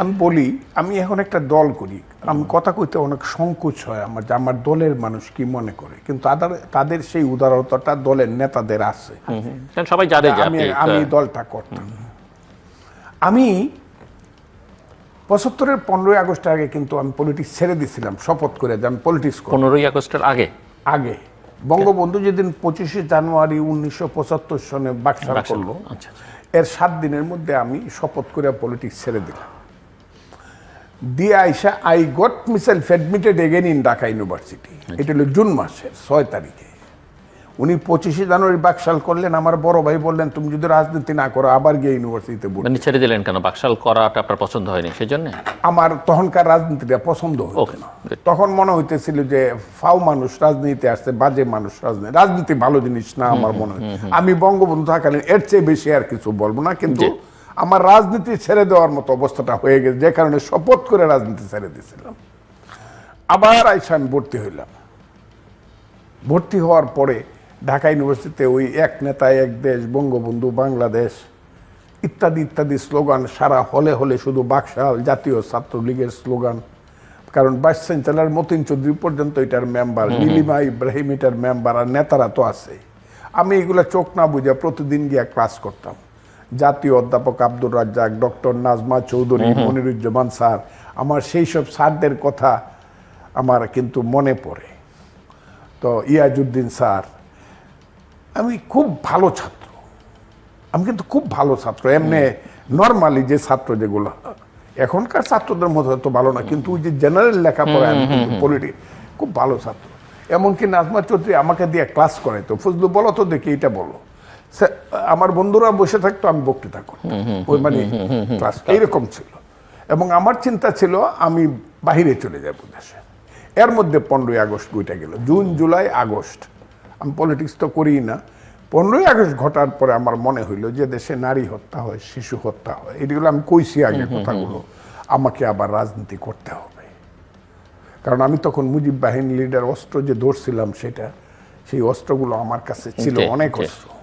আমি বলি আমি এখন একটা দল করি। আমি কথা কইতে অনেক সংকোচ হয় আমার যে আমার দলের মানুষ কি মনে করে? কিন্তু তাদের তাদের সেই উদারতাটা দলের নেতাদের আছে। সবাই জানে আমি আমি দলটা করতাম। আমি পঁচাত্তরের পনেরোই আগস্টের আগে কিন্তু আমি পলিটিক্স ছেড়ে দিয়েছিলাম শপথ করে যে আমি পলিটিক্স পনেরোই আগস্টের আগে? আগে। বঙ্গবন্ধু যেদিন পঁচিশে জানুয়ারি উনিশশো পঁচাত্তর সনে বাকশাল করল আচ্ছা আচ্ছা। এর সাত দিনের মধ্যে আমি শপথ করে পলিটিক্স ছেড়ে দিলাম। দিয়ে আইসা I got myself admitted again in Dhaka university এটা হলো জুন মাসের ছয় তারিখে। উনি পঁচিশে জানুয়ারি বাকশাল করলেন আমার বড় ভাই বললেন তুমি যদি রাজনীতি না করো আবার গিয়ে ইউনিভার্সিটিতে মানে ছেড়ে দিলেন কেন? বাকশাল করাটা আপনার পছন্দ হয়নি সেই জন্য আমার তখনকার রাজনীতিটা পছন্দ হতো না। তখন মনে হইতেছিল যে ফাও মানুষ রাজনীতিতে আসছে বাজে মানুষ রাজনীতি রাজনীতি ভালো জিনিস না আমার মনে হয়। আমি বঙ্গবন্ধু থাকালীন এর চেয়ে বেশি আর কিছু বলব না কিন্তু। আমার রাজনীতি ছেড়ে দেওয়ার মতো অবস্থাটা হয়ে গেছে যে কারণে শপথ করে রাজনীতি ছেড়ে দিয়েছিলাম। আবার আইসা আমি ভর্তি হইলাম। ভর্তি হওয়ার পরে ঢাকা ইউনিভার্সিটিতে ওই এক নেতা এক দেশ বঙ্গবন্ধু বাংলাদেশ ইত্যাদি ইত্যাদি স্লোগান সারা হলে হলে শুধু বাকশাল জাতীয় ছাত্রলীগের স্লোগান। কারণ ভাইস চ্যান্সেলর মতিন চৌধুরী পর্যন্ত এটার মেম্বার নীলিমা ইব্রাহিম এটার মেম্বার আর নেতারা তো আছে। আমি এগুলা চোখ না বুঝে প্রতিদিন গিয়া ক্লাস করতাম। জাতীয় অধ্যাপক আব্দুর রাজ্জাক ডক্টর নাজমা চৌধুরী মনিরুজ্জামান স্যার। আমার সেই সব স্যারদের কথা আমার কিন্তু মনে পড়ে। তো ইয়াজুদ্দিন স্যার আমি খুব ভালো ছাত্র। আমি কিন্তু খুব ভালো ছাত্র। এমনি নর্মালি যে ছাত্র যেগুলো এখনকার ছাত্রদের মতো তো ভালো না কিন্তু ওই যে জেনারেল লেখাপড়া পলিটি খুব ভালো ছাত্র। এমনকি নাজমা চৌধুরী আমাকে দিয়ে ক্লাস করে তো ফজলু বলো তো দেখি এটা বলো। আমার বন্ধুরা বসে থাকতো আমি বক্তৃতা করতাম। ওই মানে ক্লাস এইরকম ছিল। এবং আমার চিন্তা ছিল আমি বাহিরে চলে যাব দেশে। এর মধ্যে পনেরোই আগস্ট বইটা গেল। June July August. আমি পলিটিক্স তো করি না। পনেরোই আগস্ট ঘটার পরে আমার মনে হইল যে দেশে নারী হত্যা হয় শিশু হত্যা হয় এগুলো আমি কইছি আগে কথাগুলো। আমাকে আবার রাজনীতি করতে হবে। কারণ আমি তখন মুজিব বাহিনী লিডার অস্ত্র যে ধরছিলাম সেটা সেই অস্ত্রগুলো আমার কাছে ছিল অনেক অস্ত্র।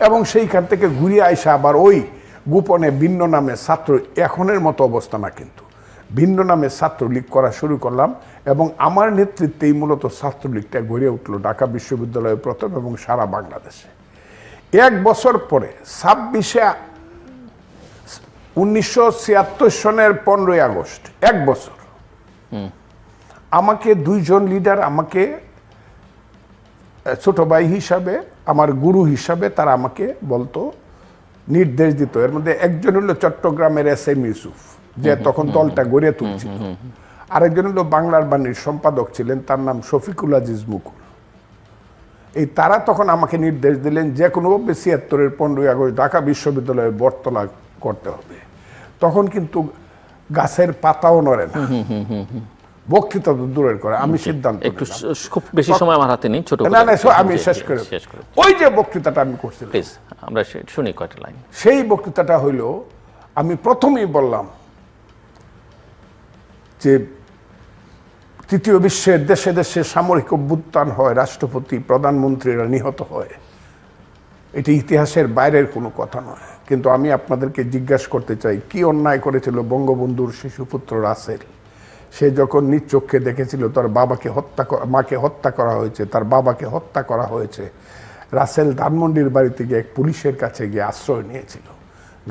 এবং সেইখান থেকে ঘুরে আইসা আবার ওই গোপনে ভিন্ন নামে ছাত্র এখনের মতো অবস্থা না কিন্তু। ভিন্ন নামে ছাত্রলীগ করা শুরু করলাম এবং আমার নেতৃত্বেই মূলত ছাত্রলীগটা গড়ে উঠল ঢাকা বিশ্ববিদ্যালয়ে প্রথম এবং সারা বাংলাদেশে। এক বছর পরে ছাব্বিশে উনিশশো ছিয়াত্তর সনের পনেরোই আগস্ট এক বছর। আমাকে দুইজন লিডার আমাকে ছোট ভাই হিসাবে আমার গুরু হিসাবে তারা আমাকে বলতো নির্দেশ দিত। এর মধ্যে একজন হলো চট্টগ্রামের এস এম ইউসুফ যে তখন দলটা গড়ে তুলছিল। আরেকজন হলো বাংলার বাণীর সম্পাদক ছিলেন তার নাম শফিকুল আজিজ মুকুল। এই তারা তখন আমাকে নির্দেশ দিলেন যে কোনোভাবে ছিয়াত্তরের পনেরোই আগস্ট ঢাকা বিশ্ববিদ্যালয়ে বটতলা করতে হবে। তখন কিন্তু গাছের পাতাও নড়ে না। বক্তৃতা তো দূরের করে আমি সিদ্ধান্ত একটু খুব বেশি সময় আমার হাতে নেই ছোট না না আমি শেষ করে শেষ করে। ওই যে বক্তৃতাটা আমি করছিলাম। প্লিজ আমরা শুনি কয়টা লাইন। সেই বক্তৃতাটা হইল আমি প্রথমেই বললাম যে তৃতীয় বিশ্বের দেশে দেশে সামরিক অভ্যুত্থান হয় রাষ্ট্রপতি প্রধানমন্ত্রীরা নিহত হয়। এটি ইতিহাসের বাইরের কোনো কথা নয়। কিন্তু আমি আপনাদেরকে জিজ্ঞাসা করতে চাই কি অন্যায় করেছিল বঙ্গবন্ধুর শিশুপুত্র রাসেল? সে যখন নিজ চোখে দেখেছিল, তার বাবাকে হত্যা মাকে হত্যা করা হয়েছে, তার বাবাকে হত্যা করা হয়েছে, রাসেল ধানমন্ডির বাড়িতে গিয়ে এক পুলিশের কাছে গিয়ে আশ্রয় নিয়েছিল।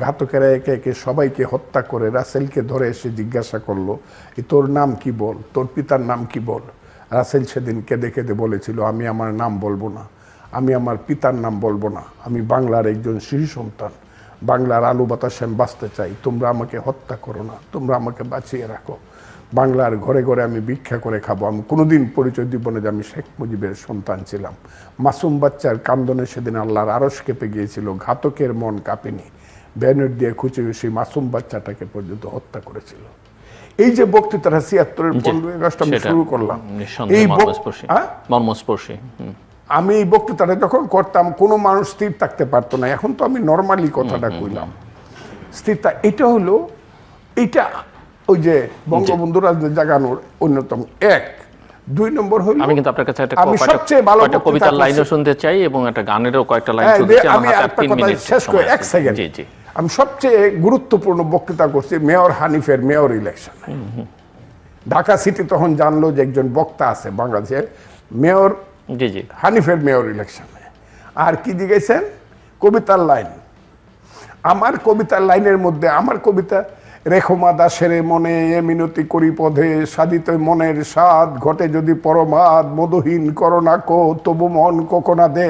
ঘাতকেরা একে একে সবাইকে হত্যা করে রাসেলকে ধরে এসে জিজ্ঞাসা করল, "এ তোর নাম কি বল? তোর পিতার নাম কি বল? রাসেল সেদিন কেঁদে কেঁদে বলেছিল, আমি আমার নাম বলব না। আমি আমার পিতার নাম বলব না। আমি বাংলার একজন শিশু সন্তান। বাংলার আলু বাতাসে আমি বাঁচতে চাই। তোমরা আমাকে হত্যা করো না। তোমরা আমাকে বাঁচিয়ে রাখো। বাংলার ঘরে ঘরে আমি ভিক্ষা করে খাব। আমি কোনোদিন পরিচয় দিব না যে আমি শেখ মুজিবের সন্তান ছিলাম। মাসুম বাচ্চার কান্দনে সেদিন আল্লাহর আরস কেঁপে গিয়েছিল ঘাতকের মন কাঁপেনি। ব্যানার দিয়ে খুঁচে সেই মাসুম বাচ্চাটাকে পর্যন্ত হত্যা করেছিল। এই যে বক্তৃতাটা ছিয়াত্তরের পনেরোই আগস্ট আমি শুরু করলাম। এই মর্মস্পর্শী। হ্যাঁ? আমি এই বক্তৃতাটা যখন করতাম কোনো মানুষ স্থির থাকতে পারতো না। এখন তো আমি নর্মালি কথাটা কইলাম। স্থিরতা এটা হলো এটা ওই যে বঙ্গবন্ধু রাজনীতি জাগানোর অন্যতম এক। দুই নম্বর হলো আমি কিন্তু আপনার কাছে একটা আমি সবচেয়ে ভালো বক্তৃতা কবিতার লাইনও শুনতে চাই এবং একটা গানের কয়েকটা লাইন শুনতে চাই। আমি একটা কথা শেষ করে এক সেকেন্ড জি জি। আমি সবচেয়ে গুরুত্বপূর্ণ বক্তৃতা করছি মেয়র হানিফের মেয়র ইলেকশনে ঢাকা সিটি তখন জানলো যে একজন বক্তা আছে বাংলাদেশের মেয়র জি জি। হানিফের মেয়র ইলেকশনে আর কি জিজ্ঞেসেন? কবিতার লাইন। আমার কবিতার লাইনের মধ্যে আমার কবিতা রেখমা দাসের মনে এ মিনতি করি পদে, সাধিত মনের স্বাদ ঘটে যদি পরমাদ মধুহীন করোনা কো, তবু মন কোকোনা দে।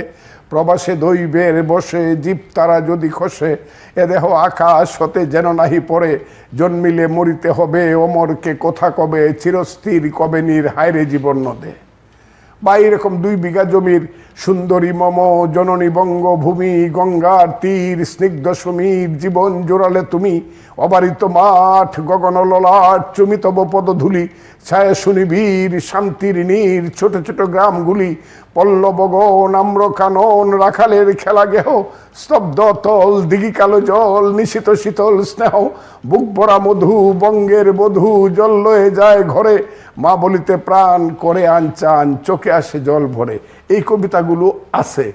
প্রবাসে দৈবের বসে, জীব তারা যদি খসে, এ দেহ আকাশ হতে যেন নাহি পড়ে। জন্মিলে মরিতে হবে, অমরকে কথা কবে, চিরস্থির কবে নির, হায়রে জীবন নদে। বা এরকম দুই বিঘা জমির সুন্দরী মম, জননী বঙ্গভূমি, গঙ্গার তীর, স্নিগ্ধ সমীর, জীবন জোড়ালে তুমি অবারিত মাঠ গগন ললাট চুমিতব পদধূলি ছায়া শুনিবীর শান্তির নীর, ছোট ছোট গ্রামগুলি, পল্লব গণ, আম্র কানন, রাখালের খেলা গেহ, স্তব্ধ তল, দিঘি কালো জল, নিশিত শীতল স্নেহ, বুক ভরা মধু, বঙ্গের বধূ, জল লয়ে যায় ঘরে মা বলিতে প্রাণ করে আনচান চোখে আসে জল ভরে। এই কবিতাগুলো আছে।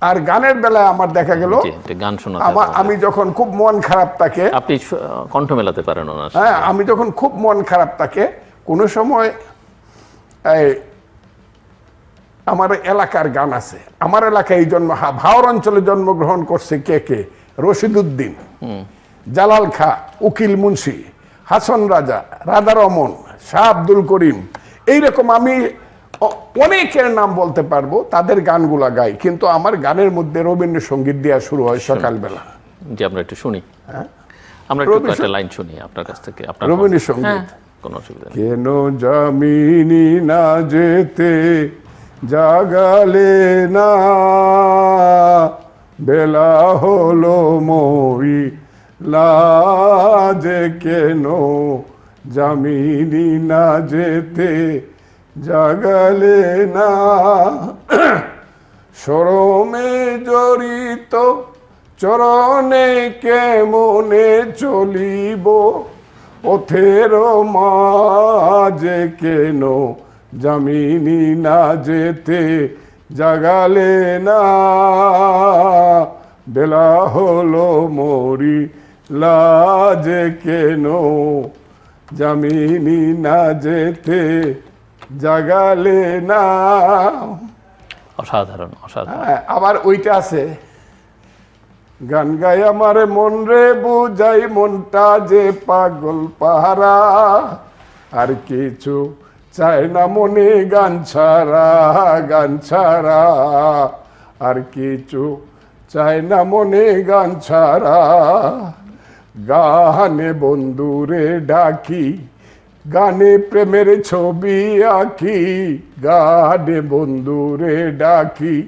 আর গানের বেলায় আমার দেখা গেল গান আমার আমি যখন খুব মন খারাপ থাকে আপনি কণ্ঠ মেলাতে পারেন হ্যাঁ আমি যখন খুব মন খারাপ থাকে কোনো সময় এই আমার এলাকার গান আছে। আমার এলাকায় এই জন্ম ভাওর অঞ্চলে জন্মগ্রহণ করছে কে কে? রশিদুদ্দিন জালাল খা উকিল মুন্সি হাসন রাজা রাধা রমন শাহ আব্দুল করিম। এইরকম আমি অনেকের নাম বলতে পারব তাদের গানগুলা গাই কিন্তু আমার গানের মধ্যে রবীন্দ্রসঙ্গীত দেওয়া শুরু হয় সকালবেলা। জি আমরা একটু শুনি। আমরা একটু একটা লাইন শুনি আপনার কাছ থেকে আপনার রবীন্দ্রসঙ্গীত। হ্যাঁ, কোনো অসুবিধা নেই। কেন জামিনি না যেতে জাগালে না? বেলা হলো মরি লাজে কেন জামিনি না যেতে জাগালে না। সরমে জড়িত চরণে কেমনে চলিব? পথের মাঝে কেন জামিনি না যেতে জাগালে না? বেলা হলো মরি লাজে কেন জামিনি না যেতে জাগালে না। অসাধারণ অসাধারণ। হ্যাঁ, আবার ওইটা আছে। গান গাই আমার মন রে বুঝাই মনটা যে পাগল পাহারা। আর কিছু চায় না মনে গান ছাড়া গান ছাড়া। আর কিছু চায় না মনে গান ছাড়া। গানে বন্ধুরে ডাকি গানে প্রেমের ছবি আঁকি গানে বন্ধুরে ডাকি।